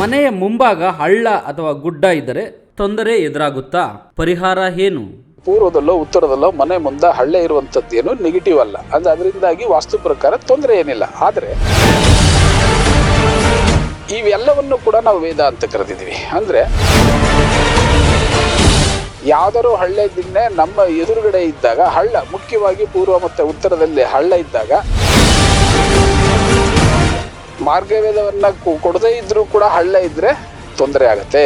ಮನೆಯ ಮುಂಭಾಗ ಹಳ್ಳ ಅಥವಾ ಗುಡ್ಡ ಇದ್ದರೆ ತೊಂದರೆ ಎದುರಾಗುತ್ತಾ? ಪರಿಹಾರ ಏನು? ಪೂರ್ವದಲ್ಲೋ ಉತ್ತರದಲ್ಲೋ ಮನೆ ಮುಂದೆ ಹಳ್ಳೆ ಇರುವಂಥದ್ದು ಏನು ನೆಗೆಟಿವ್ ಅಲ್ಲ. ಅಂದ್ರೆ ಅದರಿಂದಾಗಿ ವಾಸ್ತು ಪ್ರಕಾರ ತೊಂದರೆ ಏನಿಲ್ಲ. ಆದರೆ ಇವೆಲ್ಲವನ್ನು ಕೂಡ ನಾವು ವೇದ ಅಂತ ಕರೆದಿದ್ದೀವಿ. ಅಂದರೆ ಯಾವ್ದಾದ್ರು ಹಳ್ಳೆ ದಿನ್ನೆ ನಮ್ಮ ಎದುರುಗಡೆ ಇದ್ದಾಗ ಹಳ್ಳ, ಮುಖ್ಯವಾಗಿ ಪೂರ್ವ ಮತ್ತು ಉತ್ತರದಲ್ಲಿ ಹಳ್ಳ ಇದ್ದಾಗ ಮಾರ್ಗವೇದವನ್ನ ಕೊಡದೇ ಇದ್ರೂ ಕೂಡ ಹಳ್ಳ ಇದ್ರೆ ತೊಂದರೆ ಆಗತ್ತೆ.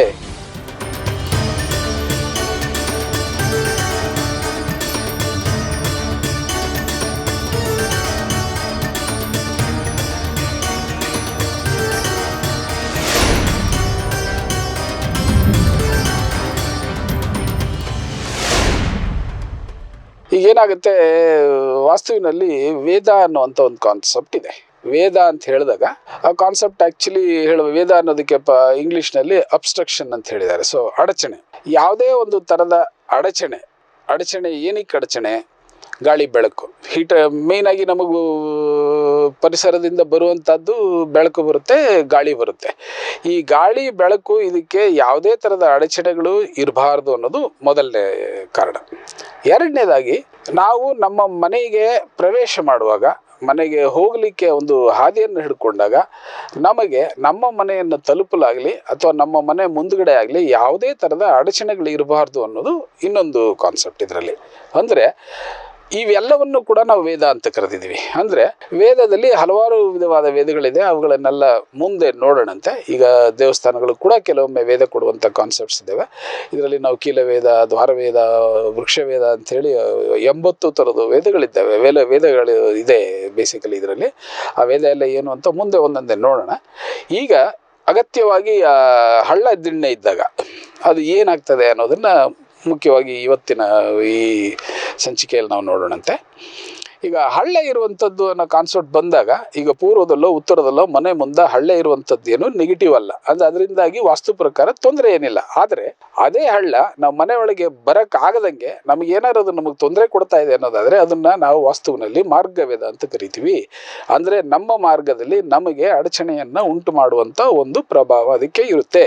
ಈಗ ಏನಾಗುತ್ತೆ ವಾಸ್ತುವಿನಲ್ಲಿ ವೇದ ಅನ್ನುವಂಥ ಒಂದು ಕಾನ್ಸೆಪ್ಟ್ ಇದೆ. ವೇದ ಅಂತ ಹೇಳಿದಾಗ, ಆ ಕಾನ್ಸೆಪ್ಟ್ ಆಕ್ಚುಲಿ ಹೇಳುವ ವೇದ ಅನ್ನೋದಕ್ಕೆ ಪ ಇಂಗ್ಲೀಷ್ನಲ್ಲಿ ಅಬ್ಸ್ಟ್ರಕ್ಷನ್ ಅಂತ ಹೇಳಿದ್ದಾರೆ. ಸೊ ಅಡಚಣೆ. ಯಾವುದೇ ಒಂದು ಥರದ ಅಡಚಣೆ ಅಡಚಣೆ ಏನಕ್ಕೆ ಅಡಚಣೆ? ಗಾಳಿ, ಬೆಳಕು. ಹೀಟ್ ಮೇಯ್ನಾಗಿ ನಮಗೂ ಪರಿಸರದಿಂದ ಬರುವಂಥದ್ದು ಬೆಳಕು ಬರುತ್ತೆ, ಗಾಳಿ ಬರುತ್ತೆ. ಈ ಗಾಳಿ, ಬೆಳಕು ಇದಕ್ಕೆ ಯಾವುದೇ ಥರದ ಅಡಚಣೆಗಳು ಇರಬಾರ್ದು ಅನ್ನೋದು ಮೊದಲನೇ ಕಾರಣ. ಎರಡನೇದಾಗಿ, ನಾವು ನಮ್ಮ ಮನೆಗೆ ಪ್ರವೇಶ ಮಾಡುವಾಗ ಮನೆಗೆ ಹೋಗಲಿಕ್ಕೆ ಒಂದು ಹಾದಿಯನ್ನು ಹಿಡ್ಕೊಂಡಾಗ ನಮಗೆ ನಮ್ಮ ಮನೆಯನ್ನು ತಲುಪಲಾಗಲಿ ಅಥವಾ ನಮ್ಮ ಮನೆ ಮುಂದುಗಡೆ ಆಗಲಿ ಯಾವುದೇ ಥರದ ಅಡಚಣೆಗಳು ಇರಬಾರ್ದು ಅನ್ನೋದು ಇನ್ನೊಂದು ಕಾನ್ಸೆಪ್ಟ್ ಇದರಲ್ಲಿ. ಅಂದರೆ ಇವೆಲ್ಲವನ್ನು ಕೂಡ ನಾವು ವೇದ ಅಂತ ಕರೆದಿದ್ದೀವಿ. ಅಂದರೆ ವೇದದಲ್ಲಿ ಹಲವಾರು ವಿಧವಾದ ವೇದಗಳಿದೆ. ಅವುಗಳನ್ನೆಲ್ಲ ಮುಂದೆ ನೋಡೋಣಂತೆ. ಈಗ ದೇವಸ್ಥಾನಗಳು ಕೂಡ ಕೆಲವೊಮ್ಮೆ ವೇದ ಕೊಡುವಂಥ ಕಾನ್ಸೆಪ್ಟ್ಸ್ ಇದ್ದಾವೆ. ಇದರಲ್ಲಿ ನಾವು ಕೀಲವೇದ, ದ್ವಾರವೇದ, ವೃಕ್ಷವೇದ ಅಂಥೇಳಿ ಎಂಬತ್ತು ಥರದ ವೇದಗಳಿದ್ದಾವೆ. ವೇದ, ವೇದಗಳು ಇದೆ ಬೇಸಿಕಲಿ ಇದರಲ್ಲಿ. ಆ ವೇದ ಎಲ್ಲ ಏನು ಅಂತ ಮುಂದೆ ಒಂದೊಂದೇ ನೋಡೋಣ. ಈಗ ಅಗತ್ಯವಾಗಿ ಹಳ್ಳ ದಿಣ್ಣೆ ಇದ್ದಾಗ ಅದು ಏನಾಗ್ತದೆ ಅನ್ನೋದನ್ನು ಮುಖ್ಯವಾಗಿ ಇವತ್ತಿನ ಈ ಸಂಚಿಕೆಯಲ್ಲಿ ನಾವು ನೋಡೋಣಂತೆ. ಈಗ ಹಳ್ಳೆ ಇರುವಂಥದ್ದು ಅನ್ನೋ ಕಾನ್ಸೆಪ್ಟ್ ಬಂದಾಗ, ಈಗ ಪೂರ್ವದಲ್ಲೋ, ಉತ್ತರದಲ್ಲೋ, ಮನೆ ಮುಂದೆ ಹಳ್ಳೆ ಇರುವಂಥದ್ದು ಏನು ನೆಗೆಟಿವ್ ಅಲ್ಲ. ಅದು ಅದರಿಂದಾಗಿ ವಾಸ್ತು ಪ್ರಕಾರ ತೊಂದರೆ ಏನಿಲ್ಲ. ಆದರೆ ಅದೇ ಹಳ್ಳ ನಾವು ಮನೆ ಒಳಗೆ ಬರೋಕ್ಕಾಗದಂಗೆ ನಮಗೆ ಏನಾರು ಅದು ನಮಗೆ ತೊಂದರೆ ಕೊಡ್ತಾ ಇದೆ ಅನ್ನೋದಾದರೆ ಅದನ್ನು ನಾವು ವಾಸ್ತುವಿನಲ್ಲಿ ಮಾರ್ಗವೇದ ಅಂತ ಕರಿತೀವಿ. ಅಂದರೆ ನಮ್ಮ ಮಾರ್ಗದಲ್ಲಿ ನಮಗೆ ಅಡಚಣೆಯನ್ನು ಉಂಟು ಮಾಡುವಂಥ ಒಂದು ಪ್ರಭಾವ ಅದಕ್ಕೆ ಇರುತ್ತೆ.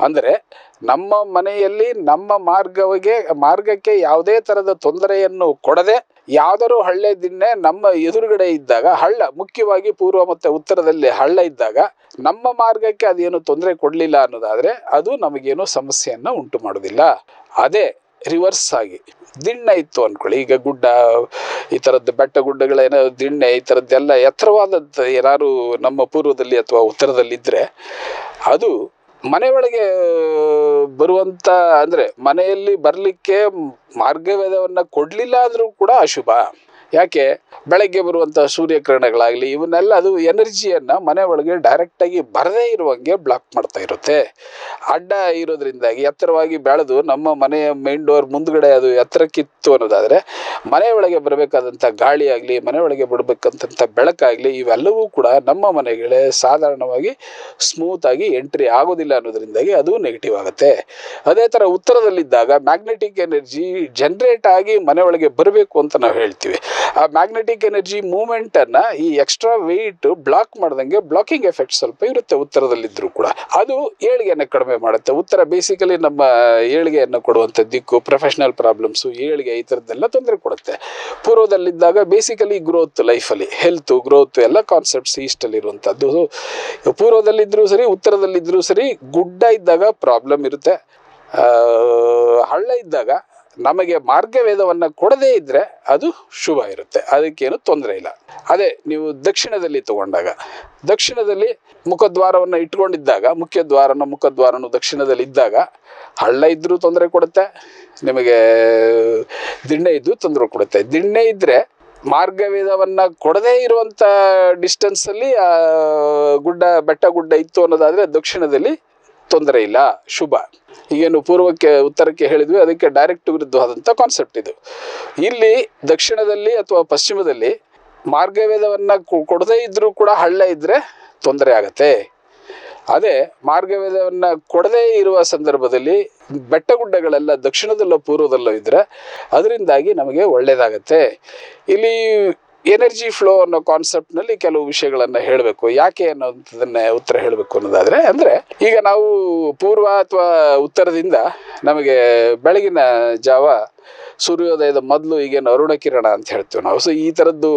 ಅಂದರೆ ನಮ್ಮ ಮನೆಯಲ್ಲಿ ನಮ್ಮ ಮಾರ್ಗವಿಗೆ, ಮಾರ್ಗಕ್ಕೆ ಯಾವುದೇ ಥರದ ತೊಂದರೆಯನ್ನು ಕೊಡದೆ ಯಾವ್ದಾರು ಹಳ್ಳೆ ದಿನ್ನೆ ನಮ್ಮ ಎದುರುಗಡೆ ಇದ್ದಾಗ, ಹಳ್ಳ ಮುಖ್ಯವಾಗಿ ಪೂರ್ವ ಮತ್ತು ಉತ್ತರದಲ್ಲಿ ಹಳ್ಳ ಇದ್ದಾಗ ನಮ್ಮ ಮಾರ್ಗಕ್ಕೆ ಅದೇನು ತೊಂದರೆ ಕೊಡಲಿಲ್ಲ ಅನ್ನೋದಾದರೆ ಅದು ನಮಗೇನು ಸಮಸ್ಯೆಯನ್ನು ಉಂಟು ಮಾಡೋದಿಲ್ಲ ಅದೇ ರಿವರ್ಸ್ ಆಗಿ ದಿಣ್ಣೆ ಇತ್ತು ಅಂದ್ಕೊಳ್ಳಿ ಈಗ ಗುಡ್ಡ, ಈ ಥರದ್ದು ಬೆಟ್ಟ ಗುಡ್ಡಗಳೇನೋ ದಿಣ್ಣೆ, ಈ ಥರದ್ದೆಲ್ಲ ಎತ್ತರವಾದದ್ದು ಏನಾದ್ರು ನಮ್ಮ ಪೂರ್ವದಲ್ಲಿ ಅಥವಾ ಉತ್ತರದಲ್ಲಿ ಇದ್ದರೆ ಅದು ಮನೆ ಒಳಗೆ ಬರುವಂಥ ಅಂದರೆ ಮನೆಯಲ್ಲಿ ಬರಲಿಕ್ಕೆ ಮಾರ್ಗವೇದವನ್ನು ಕೊಡಲಿಲ್ಲ ಅಂದರೂ ಕೂಡ ಅಶುಭ. ಯಾಕೆ ಬೆಳಗ್ಗೆ ಬರುವಂಥ ಸೂರ್ಯಕಿರಣಗಳಾಗಲಿ, ಇವನ್ನೆಲ್ಲ ಅದು ಎನರ್ಜಿಯನ್ನು ಮನೆ ಒಳಗೆ ಡೈರೆಕ್ಟಾಗಿ ಬರದೇ ಇರುವಂಗೆ ಬ್ಲಾಕ್ ಮಾಡ್ತಾ ಇರುತ್ತೆ. ಅಡ್ಡ ಇರೋದ್ರಿಂದಾಗಿ ಎತ್ತರವಾಗಿ ಬೆಳೆದು ನಮ್ಮ ಮನೆಯ ಮೇನ್ ಡೋರ್ ಮುಂದ್ಗಡೆ ಅದು ಎತ್ತರಕ್ಕಿತ್ತು ಅನ್ನೋದಾದರೆ ಒಳಗೆ ಬರಬೇಕಾದಂಥ ಗಾಳಿ ಮನೆ ಒಳಗೆ ಬಿಡಬೇಕಂತ ಬೆಳಕಾಗಲಿ, ಇವೆಲ್ಲವೂ ಕೂಡ ನಮ್ಮ ಮನೆಗಳೇ ಸಾಧಾರಣವಾಗಿ ಸ್ಮೂತಾಗಿ ಎಂಟ್ರಿ ಆಗೋದಿಲ್ಲ ಅನ್ನೋದ್ರಿಂದಾಗಿ ಅದು ನೆಗೆಟಿವ್ ಆಗುತ್ತೆ. ಅದೇ ಥರ ಉತ್ತರದಲ್ಲಿದ್ದಾಗ ಮ್ಯಾಗ್ನೆಟಿಕ್ ಎನರ್ಜಿ ಜನ್ರೇಟ್ ಆಗಿ ಮನೆ ಒಳಗೆ ಬರಬೇಕು ಅಂತ ನಾವು ಹೇಳ್ತೀವಿ. ಮ್ಯಾಗ್ನೆಟಿಕ್ ಎನರ್ಜಿ ಮೂಮೆಂಟನ್ನು ಈ ಎಕ್ಸ್ಟ್ರಾ ವೆಯ್ಟ್ ಬ್ಲಾಕ್ ಮಾಡ್ದಂಗೆ ಬ್ಲಾಕಿಂಗ್ ಎಫೆಕ್ಟ್ ಸ್ವಲ್ಪ ಇರುತ್ತೆ ಉತ್ತರದಲ್ಲಿದ್ದರೂ ಕೂಡ. ಅದು ಏಳಿಗೆಯನ್ನು ಕಡಿಮೆ ಮಾಡುತ್ತೆ. ಉತ್ತರ ಬೇಸಿಕಲಿ ನಮ್ಮ ಏಳಿಗೆಯನ್ನು ಕೊಡುವಂಥ ದಿಕ್ಕು ಪ್ರೊಫೆಷನಲ್ ಪ್ರಾಬ್ಲಮ್ಸು ಏಳಿಗೆ ಈ ಥರದ್ದೆಲ್ಲ ತೊಂದರೆ ಕೊಡುತ್ತೆ. ಪೂರ್ವದಲ್ಲಿದ್ದಾಗ ಬೇಸಿಕಲಿ ಗ್ರೋತ್ ಲೈಫಲ್ಲಿ ಹೆಲ್ತ್ ಗ್ರೋತ್ ಎಲ್ಲ ಕಾನ್ಸೆಪ್ಟ್ಸ್ ಈಸ್ಟಲ್ಲಿರುವಂಥದ್ದು ಪೂರ್ವದಲ್ಲಿದ್ದರೂ ಸರಿ ಉತ್ತರದಲ್ಲಿದ್ದರೂ ಸರಿ ಗುಡ್ಡ ಇದ್ದಾಗ ಪ್ರಾಬ್ಲಮ್ ಇರುತ್ತೆ. ಆ, ಹಳ್ಳ ಇದ್ದಾಗ ನಮಗೆ ಮಾರ್ಗವೇದವನ್ನು ಕೊಡದೇ ಇದ್ದರೆ ಅದು ಶುಭ ಇರುತ್ತೆ. ಅದಕ್ಕೇನು ತೊಂದರೆ ಇಲ್ಲ. ಅದೇ ನೀವು ದಕ್ಷಿಣದಲ್ಲಿ ತಗೊಂಡಾಗ, ದಕ್ಷಿಣದಲ್ಲಿ ಮುಖದ್ವಾರವನ್ನು ಇಟ್ಕೊಂಡಿದ್ದಾಗ, ಮುಖ್ಯ ದ್ವಾರನ ಮುಖದ್ವಾರನು ದಕ್ಷಿಣದಲ್ಲಿ ಇದ್ದಾಗ ಹಳ್ಳ ಇದ್ದರೂ ತೊಂದರೆ ಕೊಡುತ್ತೆ, ನಿಮಗೆ ದಿಣ್ಣೆ ಇದ್ದು ತೊಂದರೆ ಕೊಡುತ್ತೆ. ದಿಣ್ಣೆ ಇದ್ದರೆ ಮಾರ್ಗವೇದವನ್ನು ಕೊಡದೇ ಇರುವಂಥ ಡಿಸ್ಟೆನ್ಸಲ್ಲಿ ಗುಡ್ಡ, ಬೆಟ್ಟ ಗುಡ್ಡ ಇತ್ತು ಅನ್ನೋದಾದರೆ ದಕ್ಷಿಣದಲ್ಲಿ ತೊಂದರೆ ಇಲ್ಲ, ಶುಭ. ಈಗೇನು ಪೂರ್ವಕ್ಕೆ ಉತ್ತರಕ್ಕೆ ಹೇಳಿದ್ವಿ, ಅದಕ್ಕೆ ಡೈರೆಕ್ಟ್ ವಿರುದ್ಧವಾದಂಥ ಕಾನ್ಸೆಪ್ಟ್ ಇದು. ಇಲ್ಲಿ ದಕ್ಷಿಣದಲ್ಲಿ ಅಥವಾ ಪಶ್ಚಿಮದಲ್ಲಿ ಮಾರ್ಗವೇದವನ್ನು ಕೊಡದೇ ಇದ್ದರೂ ಕೂಡ ಹಳ್ಳ ಇದ್ದರೆ ತೊಂದರೆ ಆಗತ್ತೆ. ಅದೇ ಮಾರ್ಗವೇದವನ್ನು ಕೊಡದೇ ಇರುವ ಸಂದರ್ಭದಲ್ಲಿ ಬೆಟ್ಟ ಗುಡ್ಡಗಳೆಲ್ಲ ದಕ್ಷಿಣದಲ್ಲೋ ಪೂರ್ವದಲ್ಲೋ ಇದ್ದರೆ ಅದರಿಂದಾಗಿ ನಮಗೆ ಒಳ್ಳೆಯದಾಗತ್ತೆ ಇಲ್ಲಿ ಎನರ್ಜಿ ಫ್ಲೋ ಅನ್ನೋ ಕಾನ್ಸೆಪ್ಟ್ನಲ್ಲಿ ಕೆಲವು ವಿಷಯಗಳನ್ನು ಹೇಳಬೇಕು. ಯಾಕೆ ಅನ್ನೋದನ್ನೇ ಉತ್ತರ ಹೇಳಬೇಕು ಅನ್ನೋದಾದರೆ, ಅಂದರೆ ಈಗ ನಾವು ಪೂರ್ವ ಅಥವಾ ಉತ್ತರದಿಂದ ನಮಗೆ ಬೆಳಗಿನ ಜಾವ ಸೂರ್ಯೋದಯದ ಮೊದಲು ಈಗೇನು ಅರುಣ ಕಿರಣ ಅಂತ ಹೇಳ್ತೀವಿ ನಾವು. ಸೊ ಈ ಥರದ್ದು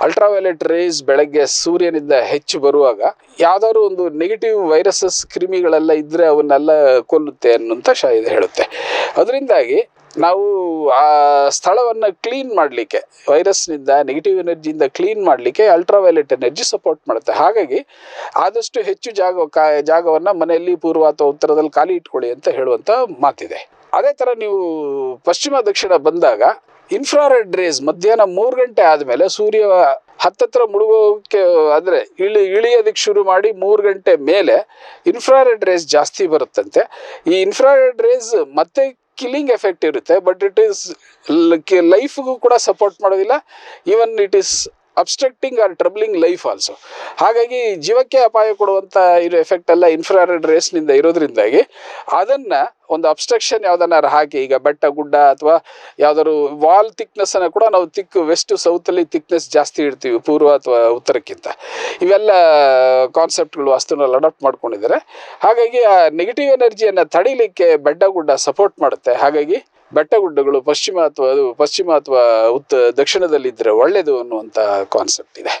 ಅಲ್ಟ್ರಾವೈಲೆಟ್ ರೇಸ್ ಬೆಳಗ್ಗೆ ಸೂರ್ಯನಿಂದ ಹೆಚ್ಚು ಬರುವಾಗ ಯಾವ್ದಾದ್ರು ಒಂದು ನೆಗೆಟಿವ್ ವೈರಸಸ್ ಕ್ರಿಮಿಗಳೆಲ್ಲ ಇದ್ದರೆ ಅವನ್ನೆಲ್ಲ ಕೊಲ್ಲುತ್ತೆ ಅನ್ನುವಂಥ ಶ ಇದು ಹೇಳುತ್ತೆ. ಅದರಿಂದಾಗಿ ನಾವು ಆ ಸ್ಥಳವನ್ನು ಕ್ಲೀನ್ ಮಾಡಲಿಕ್ಕೆ ವೈರಸ್ನಿಂದ ನೆಗೆಟಿವ್ ಎನರ್ಜಿಯಿಂದ ಕ್ಲೀನ್ ಮಾಡಲಿಕ್ಕೆ ಅಲ್ಟ್ರಾವೈಲೆಟ್ ಎನರ್ಜಿ ಸಪೋರ್ಟ್ ಮಾಡುತ್ತೆ. ಹಾಗಾಗಿ ಆದಷ್ಟು ಹೆಚ್ಚು ಜಾಗ, ಕಾ, ಜಾಗವನ್ನು ಮನೆಯಲ್ಲಿ ಪೂರ್ವ ಅಥವಾ ಉತ್ತರದಲ್ಲಿ ಖಾಲಿ ಇಟ್ಕೊಳ್ಳಿ ಅಂತ ಹೇಳುವಂಥ ಮಾತಿದೆ. ಅದೇ ಥರ ನೀವು ಪಶ್ಚಿಮ, ದಕ್ಷಿಣ ಬಂದಾಗ ಇನ್ಫ್ರಾರೆಡ್ ರೇಸ್ ಮಧ್ಯಾಹ್ನ ಮೂರು ಗಂಟೆ ಆದಮೇಲೆ ಸೂರ್ಯ ಹತ್ತತ್ರ ಮುಳುಗೋಕೆ, ಅಂದರೆ ಇಳಿ, ಇಳಿಯೋದಕ್ಕೆ ಶುರು ಮಾಡಿ ಮೂರು ಗಂಟೆ ಮೇಲೆ ಇನ್ಫ್ರಾರೆಡ್ ರೇಸ್ ಜಾಸ್ತಿ ಬರುತ್ತಂತೆ. ಈ ಇನ್ಫ್ರಾರೆಡ್ ರೇಸ್ ಮತ್ತೆ ಕಿಲ್ಲಿಂಗ್ ಎಫೆಕ್ಟ್ ಇರುತ್ತೆ ಬಟ್ ಇಟ್ ಈಸ್ ಲೈಫ್ಗೂ ಕೂಡ ಸಪೋರ್ಟ್ ಮಾಡೋದಿಲ್ಲ. Even it is obstructing or troubling life also ಹಾಗಾಗಿ ಜೀವಕ್ಕೆ ಅಪಾಯ ಕೊಡುವಂಥ ಇರೋ ಎಫೆಕ್ಟ್ ಎಲ್ಲ ಇನ್ಫ್ರಾರೆಡ್ ರೇಸ್ನಿಂದ ಇರೋದ್ರಿಂದಾಗಿ ಅದನ್ನು ಒಂದು ಅಬ್ಸ್ಟ್ರಕ್ಷನ್ ಯಾವ್ದನ್ನಾರು ಹಾಕಿ, ಈಗ ಬೆಟ್ಟ, ಗುಡ್ಡ ಅಥವಾ ಯಾವ್ದಾದ್ರು ವಾಲ್ ಥಿಕ್ನೆಸ್ಸನ್ನು ಕೂಡ ನಾವು ತಿಕ್ ವೆಸ್ಟ್ ಸೌತಲ್ಲಿ ತಿಕ್ನೆಸ್ ಜಾಸ್ತಿ ಇಡ್ತೀವಿ, ಪೂರ್ವ ಅಥವಾ ಉತ್ತರಕ್ಕಿಂತ. ಇವೆಲ್ಲ ಕಾನ್ಸೆಪ್ಟ್ಗಳು ವಾಸ್ತುನಲ್ಲಿ ಅಡಾಪ್ಟ್ ಮಾಡ್ಕೊಂಡಿದ್ದಾರೆ. ಹಾಗಾಗಿ ಆ ನೆಗೆಟಿವ್ ಎನರ್ಜಿಯನ್ನು ತಡಿಲಿಕ್ಕೆ ಬೆಟ್ಟ, ಗುಡ್ಡ ಸಪೋರ್ಟ್ ಮಾಡುತ್ತೆ. ಹಾಗಾಗಿ ಬೆಟ್ಟ ಗುಡ್ಡಗಳು ಪಶ್ಚಿಮ ಅಥವಾ ಅದು ಪಶ್ಚಿಮ ಅಥವಾ ಉತ್ತ ದಕ್ಷಿಣದಲ್ಲಿದ್ದರೆ ಒಳ್ಳೆಯದು ಅನ್ನುವಂಥ ಕಾನ್ಸೆಪ್ಟ್ ಇದೆ.